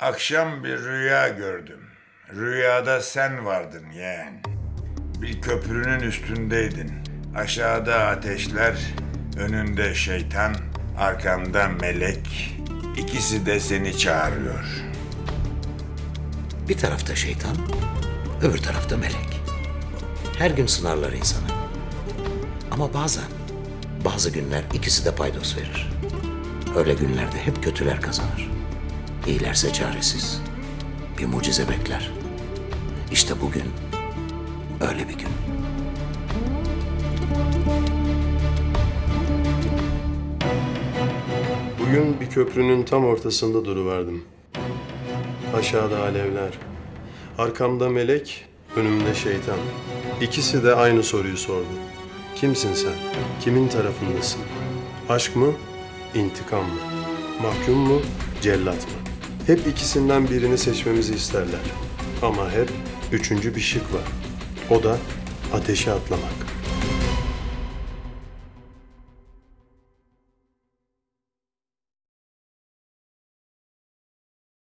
Akşam bir rüya gördüm. Rüyada sen vardın yeğen. Bir köprünün üstündeydin. Aşağıda ateşler, önünde şeytan, arkanda melek. İkisi de seni çağırıyor. Bir tarafta şeytan, öbür tarafta melek. Her gün sınarlar insanı. Ama bazen, bazı günler ikisi de paydos verir. Öyle günlerde hep kötüler kazanır. İyilerse çaresiz. Bir mucize bekler. İşte bugün öyle bir gün. Bugün bir köprünün tam ortasında duruverdim. Aşağıda alevler. Arkamda melek, önümde şeytan. İkisi de aynı soruyu sordu. Kimsin sen? Kimin tarafındasın? Aşk mı? İntikam mı? Mahkum mu? Cellat mı? Hep ikisinden birini seçmemizi isterler. Ama hep üçüncü bir şık var. O da ateşe atlamak.